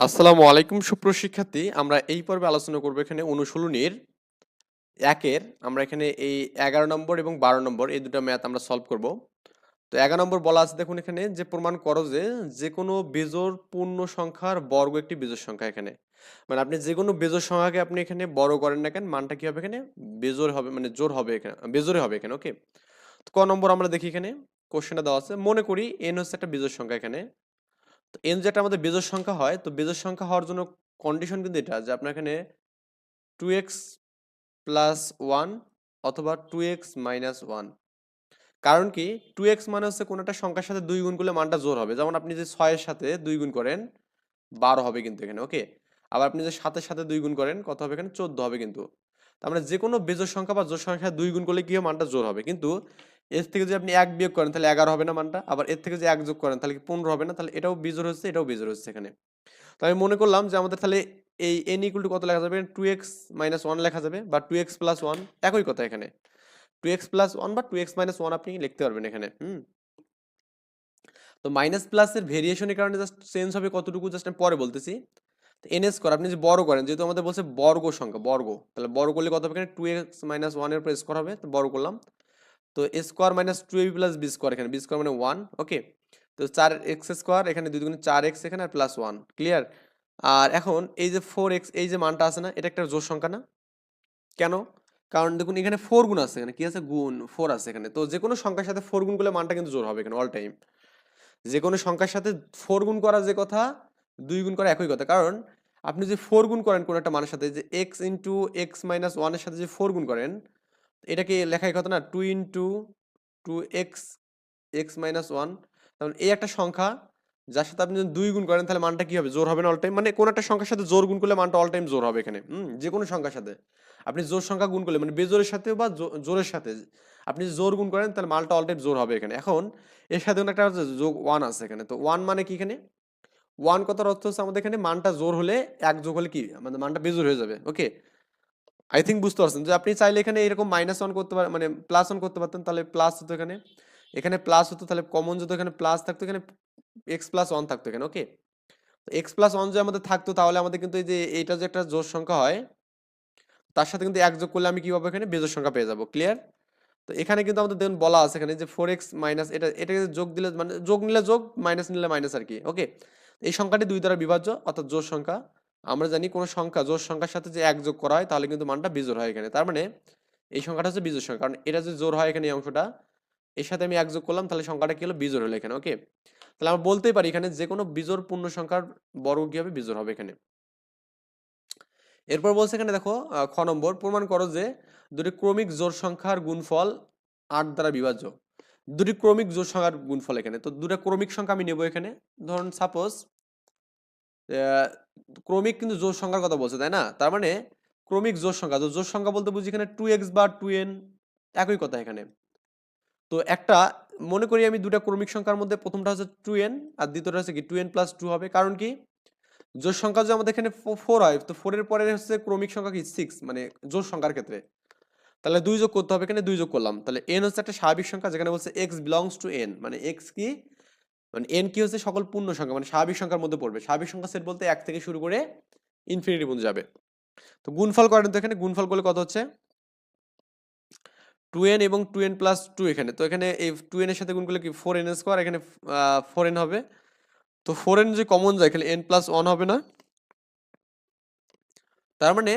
আসসালামু আলাইকুম সুপ্রশিক্ষার্থী আমরা এই পর্বে আলোচনা করব এখানে অনুশীলনীর একের। আমরা এখানে এই এগারো নম্বর এবং বারো নম্বর এই দুটো ম্যাথ আমরা সলভ করব। তো এগারো নম্বর বলা আছে, দেখুন এখানে যে প্রমাণ করো যে যে কোনো বেজোর পূর্ণ সংখ্যার বর্গ একটি বেজোর সংখ্যা এখানে। মানে আপনি যে কোনো বেজোর সংখ্যাকে আপনি এখানে বড় করেন না কেন, মানটা কি হবে এখানে? বেজোর হবে মানে জোর হবে এখানে বেজোরে হবে এখানে ওকে ক নম্বর আমরা দেখি এখানে কোশ্চেনটা দেওয়া আছে। মনে করি এন হচ্ছে একটা বেজোর সংখ্যা এখানে। তো এন যেটা আমাদের বেজোর সংখ্যা হয়, তো বেজোর সংখ্যা হওয়ার জন্য কন্ডিশন কিন্তু এটা যে আপনার এখানে টু এক্স প্লাস ওয়ান অথবা টু এক্স মাইনাস ওয়ান কারণ কি টু এক্স মানে হচ্ছে কোনো একটা সংখ্যার সাথে দুই গুণ করলে মানটা জোর হবে। যেমন আপনি যে ছয়ের সাথে দুই গুণ করেন, বারো হবে কিন্তু এখানে ওকে আবার আপনি যে সাতের সাথে দুই গুণ করেন, কত হবে এখানে? চোদ্দ হবে কিন্তু। তার মানে যে কোনো বেজোর সংখ্যা বা জোর সংখ্যা দুই গুণ করলে কি হয়? মানটা জোর হবে। কিন্তু এর থেকে যদি আপনি এক বিয়োগ করেন, তাহলে এগারো হবে না মানটা। আবার এর থেকে যদি এক যোগ করেন, তাহলে কি পনেরো হবে না? তাহলে এটাও বিজোর হচ্ছে, এটাও বিজোর হচ্ছে এখানে। তো আমি মনে করলাম যে আমাদের তাহলে এই এন ইকুয়াল টু কত লেখা যাবে? টু এক্স মাইনাস ওয়ান লেখা যাবে, বা টু এক্স প্লাস ওয়ান একই কথা এখানে। টু এক্স প্লাস ওয়ান বা টু এক্স মাইনাস ওয়ান আপনি লিখতে পারবেন এখানে, হুম? তো মাইনাস প্লাসের ভেরিয়েশনের কারণে জাস্ট চেঞ্জ হবে কতটুকু? জাস্ট আমি পরে বলতেছি। এন এস কর আপনি যে বড় করেন, যেহেতু আমাদের বলছে বর্গ সংখ্যা, বর্গ, তাহলে বড় করলে কত হবে এখানে? টু এক্স মাইনাস ওয়ানের উপর স্কোয়ার হবে, তো বড় করলাম। তো a square minus two ab plus b square এখানে বি স্কোয়ার মানে ওয়ান ওকে তো চার এক্স স্কোয়ার এখানে দুই দুগুণে চার এক্স এখানে আর প্লাস ওয়ান ক্লিয়ার আর এখন এই যে ফোর এক্স এই যে মানটা আছে না, এটা একটা জোর সংখ্যা না? কেন? কারণ দেখুন, এখানে ফোর গুণ আছে, এখানে কি আছে? গুণ ফোর আছে এখানে। তো যে কোনো সংখ্যার সাথে ফোর গুণ করলে মানটা কিন্তু জোর হবে এখানে অল টাইম যে কোনো সংখ্যার সাথে ফোর গুণ করা যে কথা, দুই গুণ করা একই কথা। কারণ আপনি যে ফোর গুণ করেন কোনো একটা মানের সাথে, যে এক্স ইন্টু এক্স মাইনাস ওয়ানের সাথে যে ফোর গুণ করেন এটাকে লেখাই কথা না? Two into two two x x minus one তাহলে এই একটা সংখ্যা, যার সাথে আপনি যদি দুই গুণ করেন, তাহলে মানটা কি হবে? জোর হবে না অল টাইম মানে কোন একটা সংখ্যার সাথে জোর গুণ করলে মানটা অল টাইম জোর হবে এখানে। হুম? যে কোনো সংখ্যার সাথে। আপনি জোর সংখ্যা গুণ করলে মানে বেজোরের সাথে বা জোরের সাথে, আপনি জোর গুণ করেন, তাহলে মালটা অল টাইম জোর হবে এখানে। এখন, এর সাথে একটা যোগ ওয়ান আছে এখানে। তো ওয়ান মানে কি এখানে? ওয়ান কথার অর্থ হচ্ছে আমাদের এখানে মানটা জোর হলে এক যোগ হলে কি? মানে মানটা বেজোর হয়ে যাবে। ওকে আই থিঙ্ক বুঝতে পারছেন। যে আপনি চাইলে এখানে এরকম মাইনাস ওয়ান করতে পারেন মানে প্লাস ওয়ান করতে পারতেন, তাহলে প্লাস হতো এখানে। এখানে প্লাস হতো, তাহলে কমন যদি এখানে প্লাস থাকতো, এখানে এক্স প্লাস ওয়ান থাকতো এখানে ওকে তো এক্স প্লাস ওয়ান যদি আমাদের থাকতো, তাহলে আমাদের কিন্তু এই যে এইটা যে একটা জোর সংখ্যা হয়, তার সাথে কিন্তু এক যোগ করলে আমি কি পাবো এখানে? বেজোর সংখ্যা পেয়ে যাব ক্লিয়ার তো এখানে কিন্তু আমাদের দেখুন বলা আছে এখানে যে ফোর এক্স মাইনাস এটা এটাকে যোগ দিলে মানে যোগ নিলে যোগ মাইনাস নিলে মাইনাস আর কি ওকে এই সংখ্যাটি দুই দ্বারা বিভাজ্য, অর্থাৎ জোর সংখ্যা। আমরা জানি কোনো সংখ্যা জোর সংখ্যার সাথে যে এক যোগ করা হয়, তাহলে কিন্তু মানটা বিজোর হয় এখানে তার মানে এই সংখ্যাটা হচ্ছে বিজোর সংখ্যা। কারণ এটা যে জোর হয় এখানে এই অংশটা, এর সাথে আমি এক যোগ করলাম, তাহলে সংখ্যাটা কি হলো? বিজোর হলো এখানে ওকে তাহলে আমরা বলতেই পারি এখানে যে কোনো বিজোর পূর্ণ সংখ্যার বর্গ কি হবে বিজোর হবে এখানে? এরপর বলছে এখানে দেখো খ নম্বর, প্রমাণ করো যে দুটি ক্রমিক জোর সংখ্যার গুণফল আট দ্বারা বিভাজ্য। দুটি ক্রমিক জোর সংখ্যার গুণফল এখানে। তো দুটা ক্রমিক সংখ্যা আমি নেব এখানে। ধরুন সাপোজ ক্রমিক কিন্তু জোর সংখ্যার কথা বলছে, তাই না? তার মানে ক্রমিক জোর সংখ্যা, তো জোর সংখ্যা বলতে বুঝি এখানে টু এক্স বা টু এন একই কথা এখানে। তো একটা, মনে করি আমি দুটা ক্রমিক সংখ্যার মধ্যে প্রথমটা হচ্ছে টু এন আর দ্বিতীয়টা হচ্ছে কি টু এন প্লাস টু হবে। কারণ কি? জোর সংখ্যা যদি আমাদের এখানে ফোর হয়, তো ফোরের পরে হচ্ছে ক্রমিক সংখ্যা কি সিক্স মানে জোর সংখ্যার ক্ষেত্রে। তাহলে দুই যোগ করতে হবে, এখানে দুই যোগ করলাম। তাহলে এন হচ্ছে একটা স্বাভাবিক সংখ্যা, যেখানে বলছে এক্স বিলংস টু এন মানে এক্স কি? মানে এন কি হচ্ছে সকল পূর্ণ সংখ্যা মানে স্বাভাবিক সংখ্যার মধ্যে পড়বে। স্বাভাবিক সংখ্যা সেট বলতে এক থেকে শুরু করে ইনফিনিটি পর্যন্ত যাবে। তো গুণফল করেন তো এখানে, গুণফল করলে কত হচ্ছে? টু এন এবং টু এন প্লাস টু এখানে। তো এখানে এই টু এনের সাথে গুণ করলে কি? ফোর এন স্কোয়ার এখানে ফোর এন হবে। তো ফোর এন যে কমন যায় এখানে এন প্লাস ওয়ান হবে না। তার মানে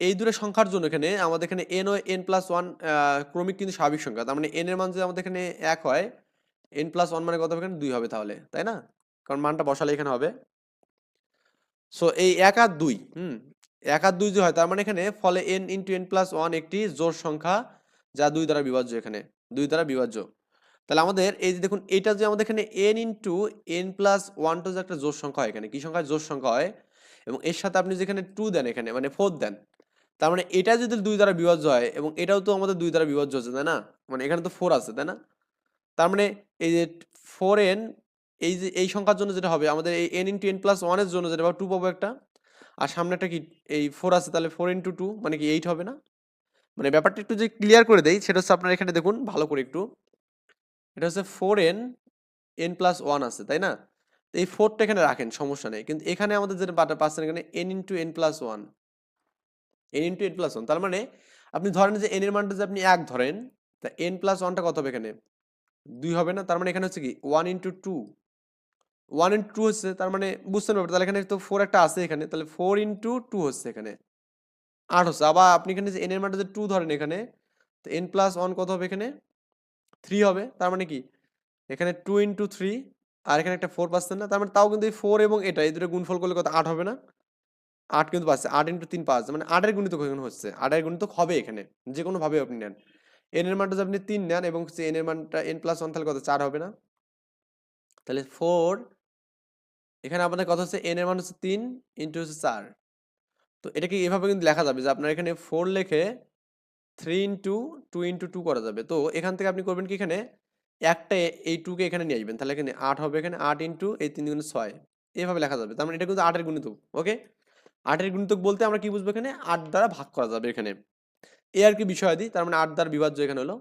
এই দুটো সংখ্যার জন্য এখানে আমাদের এখানে এন ও এন প্লাস ওয়ান ক্রমিক কিন্তু স্বাভাবিক সংখ্যা। তার মানে এন এর মান যদি আমাদের এখানে এক হয় এন প্লাস ওয়ান মানে কত হবে দুই হবে তাহলে, তাই না? কারণ মানটা বসালে এখানে হবে। সো এই এক আর দুই, হুম? এক আর দুই যে হয়, তার মানে এখানে ফলে n into n plus one একটি জোর সংখ্যা যা দুই দ্বারা বিভাজ্য এখানে, দুই দ্বারা বিভাজ্য। তাহলে আমাদের এই যে দেখুন, এটা যে আমাদের এখানে n into n plus one two যে একটা জোর সংখ্যা হয় এখানে, কি সংখ্যা? জোর সংখ্যা হয়। এবং এর সাথে আপনি যেখানে টু দেন এখানে মানে ফোর দেন, তার মানে এটা যদি দুই দ্বারা বিভাজ্য হয়, এবং এটাও তো আমাদের দুই দ্বারা বিভাজ্য হচ্ছে, তাই না? মানে এখানে তো ফোর আছে, তাই না? তার মানে এই যে ফোর এন এই যে, এই সংখ্যার জন্য যেটা হবে, আমাদের এই এন ইন্টু এন প্লাস ওয়ানের জন্য যেটা টু পাবো একটা। আর সামনে একটা কি, এই ফোর আছে, তাহলে ফোর ইন্টু টু মানে কি এইট হবে না? মানে ব্যাপারটা একটু যে ক্লিয়ার করে দেই, সেটা হচ্ছে আপনার এখানে দেখুন, ভালো করে একটু। এটা হচ্ছে four n n plus one আছে, তাই না? এই ফোরটা এখানে রাখেন, সমস্যা নেই। কিন্তু এখানে আমাদের যেটা বাটা পাচ্ছেন এখানে n into n plus one n into n plus one তার মানে আপনি ধরেন যে এন এর মানটা যে আপনি এক ধরেন, তা এন প্লাস ওয়ানটা কত হবে এখানে? দুই হবে না, তার মানে এখানে হচ্ছে কি one into two one into two হচ্ছে তার মানে বুঝতে পারবেন, তাহলে এখানে তো ফোর একটা আছে এখানে, তাহলে ফোর ইন্টু টু হচ্ছে এখানে, আট হচ্ছে, আবার আপনি এখানে যে এন এর মানটা যে টু ধরেন এখানে, তো এন প্লাস ওয়ান কত হবে এখানে? থ্রি হবে, তার মানে কি এখানে টু ইন্টু থ্রি আর এখানে একটা ফোর পাচ্ছেন না, তার মানে তাও কিন্তু এই ফোর এবং এটা, এই দুটো গুণফল করলে কত, আট হবে না? আট কিন্তু পাচ্ছে, আট ইন্টু তিন পাঁচ মানে আটের এখানে হচ্ছে, আটের গুণিতক হবে এখানে যে কোনো ভাবে আপনি নেন। এন এর মানটা যদি আপনি তিন নেন এবং এন এর মানটা এন প্লাস ওয়ান তাহলে কত? চার হবে না? তাহলে ফোর এখানে আপনাদের কথা হচ্ছে এন এর মান হচ্ছে তিন ইন্টু হচ্ছে চার। তো এটাকে এভাবে কিন্তু লেখা যাবে যে আপনার এখানে ফোর লেখে three into two into two করা যাবে। তো এখান থেকে আপনি করবেন কি এখানে? একটা এই টুকে এখানে নিয়ে আসবেন। তাহলে এখানে আট হবে, এখানে আট ইন্টু এই তিন গুণে ছয়। এভাবে লেখা যাবে। তার মানে এটা কিন্তু আটের গুণিতক ওকে আটের গুণিতক বলতে আমরা কি বুঝব এখানে? আট দ্বারা ভাগ করা যাবে এখানে। এ আর কি বিষয়াদি তার মানে আট দ্বারা বিভাজ্য এখানে হলো।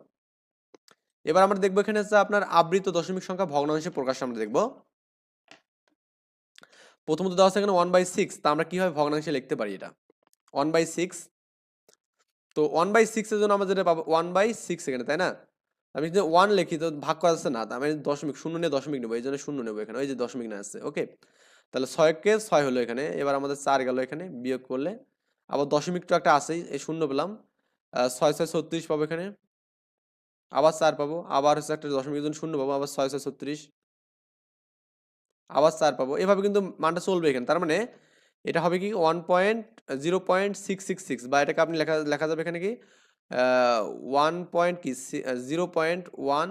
এবার আমরা দেখব এখানে হচ্ছে আপনার আবৃত দশমিক সংখ্যা ভগ্নাংশে প্রকাশ আমরা দেখব। প্রথমত দেওয়া আছে এখানে ওয়ান বাই সিক্স তা আমরা কীভাবে ভগ্নাংশে লিখতে পারি এটা? ওয়ান বাই সিক্স তো ওয়ান বাই সিক্সের জন্য আমরা যেটা পাবো ওয়ান বাই সিক্স এখানে, তাই না? আমি যদি ওয়ান লিখি তো ভাগ করা যাচ্ছে না আমি দশমিক, শূন্য নিয়ে দশমিক নেব, এই জন্য শূন্য নেব এখানে, ওই যে দশমিক না আছে ওকে তাহলে ছয়কে ছয় হলো এখানে, এবার আমাদের চার গেল এখানে, বিয়োগ করলে, আবার দশমিক তো একটা আছেই, এই শূন্য পেলাম ছয় ছয় ছত্রিশ পাবো এখানে। আবার চার পাবো। আবার হচ্ছে একটা দশমিক জন্য শূন্য পাবো, আবার ছয় ছয় ছত্রিশ। আবার চার পাবো। এভাবে কিন্তু মানটা চলবে এখানে। তার মানে এটা হবে কি one point zero point six six six বা এটাকে আপনি লেখা লেখা যাবে এখানে কি? ওয়ান পয়েন্ট কি? Zero point one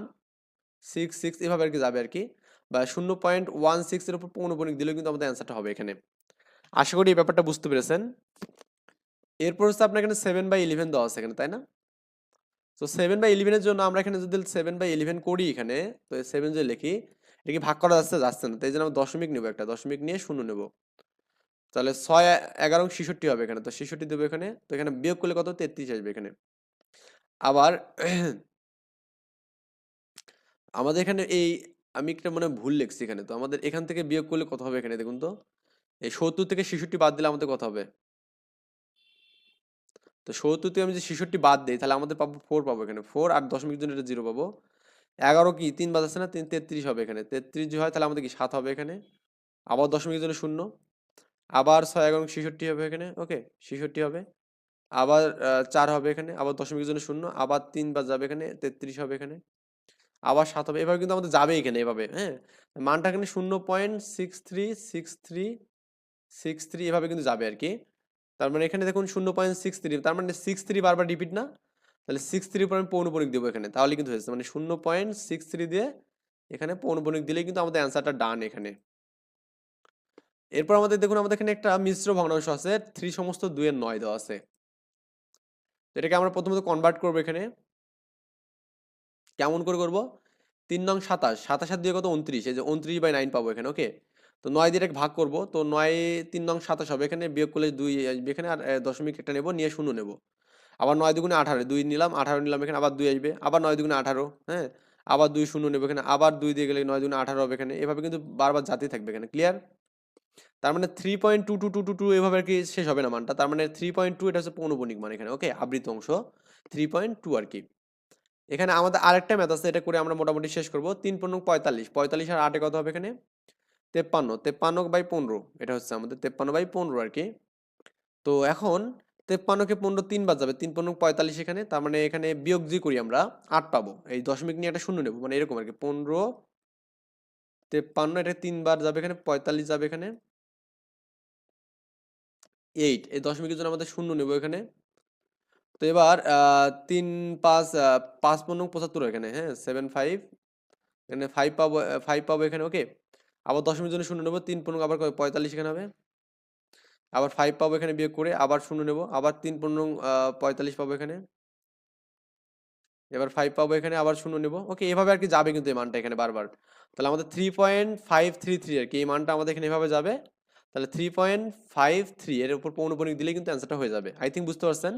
six six এভাবে আর কি যাবে আর কি। বা শূন্য পয়েন্ট ওয়ান সিক্সের উপর পৌনপণিক দিলেও কিন্তু আমাদের অ্যান্সারটা হবে এখানে। আশা করি এই ব্যাপারটা বুঝতে পেরেছেন। এরপর হচ্ছে আপনার এখানে সেভেন বাই ইলেভেন দেওয়া আছে এখানে, তাই না? তো সেভেন বাই ইলেভেনের জন্য আমরা এখানে যদি সেভেন বাই ইলেভেন করি এখানে, তো সেভেন যদি লিখি, এটা কি ভাগ করা যাচ্ছে? যাচ্ছে না তাই জন্য আমরা দশমিক নেব একটা, দশমিক নিয়ে শূন্য নেব। তাহলে ছয় এগারো ছেষট্টি হবে এখানে, তো ছেষট্টি দেবো এখানে, তো এখানে বিয়োগ করলে কত? তেত্রিশ আসবে এখানে। আবার আমাদের এখানে এই, আমি একটা মানে ভুল লিখছি এখানে, তো আমাদের এখান থেকে বিয়োগ করলে কত হবে এখানে, দেখুন তো? এই সত্তর থেকে ছেষট্টি বাদ দিলে আমাদের কত হবে? তো সত্তর থেকে আমি যে ছেষট্টি বাদ দিই, তাহলে আমাদের পাবো ফোর পাবো এখানে। ফোর আর দশমিক জন্য এটা জিরো পাবো। এগারো কি? তিন বাদ আছে না? তিন, তেত্রিশ হবে এখানে। তেত্রিশ যদি হয়, তাহলে আমাদের কি? সাত হবে এখানে। আবার দশমিকের জন্য শূন্য। আবার ছয় এগারো ছেষট্টি হবে এখানে। ওকে, ছেষট্টি হবে। আবার চার হবে এখানে। আবার দশমিকের জন্য শূন্য। আবার তিন বাদ যাবে এখানে। তেত্রিশ হবে এখানে। আবার সাত হবে। এভাবে কিন্তু আমাদের যাবে এখানে এভাবে হ্যাঁ? মানটা এখানে শূন্য point six three six three six three এভাবে কিন্তু যাবে আর কি। তার মানে এখানে দেখুন শূন্য পয়েন্ট সিক্স থ্রি তার মানে সিক্স থ্রি বারবার রিপিট না, তাহলে সিক্স থ্রি পর আমি পৌনপণিক দেবো এখানে তাহলে কিন্তু হয়েছে মানে শূন্য পয়েন্ট সিক্স থ্রি দিয়ে এখানে পৌনপণিক দিলেই কিন্তু আমাদের অ্যান্সারটা ডান এখানে। এরপর আমাদের দেখুন আমাদের এখানে একটা মিশ্র ভগ্নাংশ আছে থ্রি সমস্ত দুইয়ের নয় দেওয়া আছে। এটাকে আমরা প্রথমত কনভার্ট করব এখানে। কেমন করে করব? তিন নং সাতাশ সাতাশ সাত দিয়ে কত? উনত্রিশ এই যে উনত্রিশ বাই নাইন পাবো এখানে ওকে তো নয় দিয়ে ভাগ করব। তো নয় তিন নং সাতাশ হবে। এখানে বিয়োগ করলে দুই, আসবে। এখানে আর দশমিক একটা নেব, নিয়ে শূন্য নেব। আবার নয় দুগুণে আঠারো, দুই নিলাম, আঠারো নিলাম, এখানে আবার দুই আসবে। আবার নয় দুগুণে আঠারো হ্যাঁ? আবার দুই শূন্য নেব এখানে, আবার দুই দিয়ে গেলে নয় দুগুণে আঠারো হবে এখানে। এভাবে কিন্তু বারবার জাতি থাকবে এখানে ক্লিয়ার তার মানে three point two two two two two এভাবে আর কি শেষ হবে না মানটা। তার মানে থ্রি পয়েন্ট টু এটা হচ্ছে পৌনপণিক মান এখানে ওকে আবৃত অংশ। থ্রি পয়েন্ট টু আর কি। এখানে আমাদের আরেকটা ম্যাথ আছে, এটা করে আমরা মোটামুটি শেষ করব। তিন পনেরো পঁয়তাল্লিশ পঁয়তাল্লিশ আর আটে কত হবে এখানে? তেপ্পান্ন তেপ্পান্ন বাই পনেরো, এটা হচ্ছে আমাদের তেপ্পান্ন বাই পনেরো আর কি তো এখন তেপ্পান্নকে পনেরো তিন বাদ যাবে, তিন পনেরো পঁয়তাল্লিশ এখানে, তার মানে এখানে বিয়োগ যে করি আমরা, আট পাবো। এই দশমিক নিয়ে একটা শূন্য নেব মানে এরকম আর কি পনেরো তেপ্পান্ন, এটা তিনবার যাবে এখানে, পঁয়তাল্লিশ যাবে এখানে। এইট, এই দশমিকের জন্য আমাদের শূন্য নেব এখানে। তো এবার তিন পাঁচ পাঁচ পনেরো পঁচাত্তর এখানে হ্যাঁ সেভেন ফাইভ এখানে ফাইভ পাবো ফাইভ পাবো এখানে ওকে আবার দশমিকের জন্য শূন্য নেব, তিন পনেরো আবার? পঁয়তাল্লিশ এখানে হবে। আবার ফাইভ পাবো এখানে বিয়োগ করে, আবার শূন্য নেব, আবার তিন পনেরো পঁয়তাল্লিশ পাবো এখানে। এবার ফাইভ পাবো এখানে, আবার শূন্য নেব। ওকে এভাবে আর কি যাবে কিন্তু এই মানটা এখানে বারবার। তাহলে আমাদের three point five three three আর কি, এই মানটা আমাদের এখানে এভাবে যাবে। তাহলে থ্রি পয়েন্ট ফাইভ থ্রি এর উপর পৌনপণিক দিলে কিন্তু অ্যান্সারটা হয়ে যাবে। আই থিঙ্ক বুঝতে পারছেন?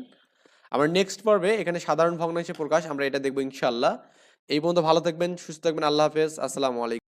আমরা নেক্সট পর্বে এখানে সাধারণ ভগ্নাংশে প্রকাশ আমরা এটা দেখব ইনশাল্লাহ এই পর্যন্ত ভালো থাকবেন, সুস্থ থাকবেন, আল্লাহ হাফেজ, আসসালামু আলাইকুম।